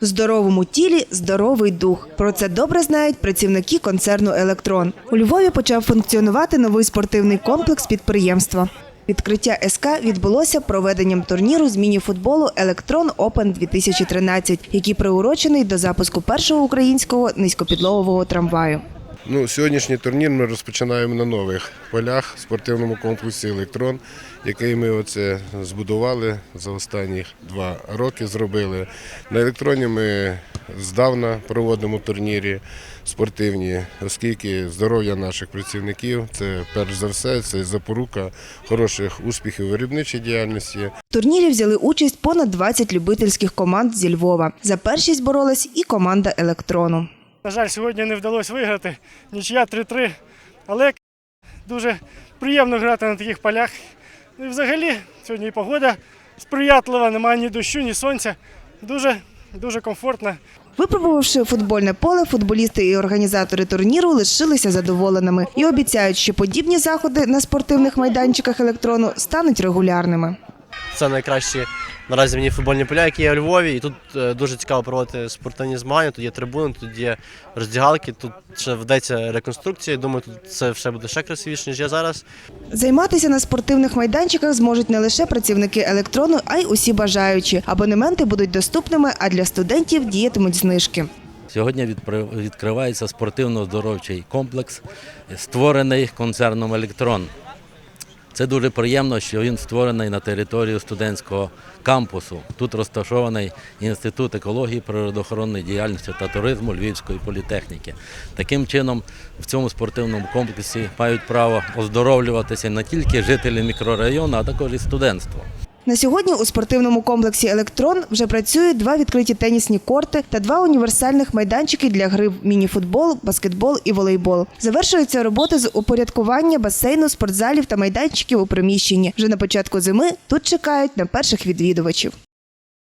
Здоровому тілі здоровий дух. Про це добре знають працівники концерну Електрон. У Львові почав функціонувати новий спортивний комплекс підприємства. Відкриття СК відбулося проведенням турніру з міні-футболу Електрон Опен 2013, який приурочений до запуску першого українського низькопідлогового трамваю. Ну, сьогоднішній турнір ми розпочинаємо на нових полях в спортивному комплексі Електрон, який ми оце збудували за останні два роки. Зробили на електроні. Ми здавна проводимо турніри спортивні, оскільки здоров'я наших працівників це перш за все це запорука хороших успіхів виробничій діяльності. В турнірі взяли участь понад 20 любительських команд зі Львова. За першість боролась і команда електрону. На жаль, сьогодні не вдалося виграти. Нічия 3-3. Але дуже приємно грати на таких полях. Ну і взагалі сьогодні і погода сприятлива, немає ні дощу, ні сонця. Дуже, дуже комфортно. Випробувавши футбольне поле, футболісти і організатори турніру лишилися задоволеними і обіцяють, що подібні заходи на спортивних майданчиках електрону стануть регулярними. Це найкращі наразі мені футбольні поля, які є у Львові. І тут е, дуже цікаво проводити спортивні змагання. Тут є трибуни, тут є роздягалки, тут ще ведеться реконструкція. Думаю, тут це все буде ще красивіше, ніж є зараз. Займатися на спортивних майданчиках зможуть не лише працівники електрону, а й усі бажаючі. Абонементи будуть доступними, а для студентів діятимуть знижки. Сьогодні відкривається спортивно-здоровчий комплекс, створений концерном Електрон. Це дуже приємно, що він створений на території студентського кампусу. Тут розташований інститут екології, природоохоронної діяльності та туризму Львівської політехніки. Таким чином, в цьому спортивному комплексі мають право оздоровлюватися не тільки жителі мікрорайону, а також і студентство. На сьогодні у спортивному комплексі Електрон вже працюють два відкриті тенісні корти та два універсальних майданчики для гри в мініфутбол, баскетбол і волейбол. Завершуються роботи з упорядкування басейну, спортзалів та майданчиків у приміщенні. Вже на початку зими тут чекають на перших відвідувачів.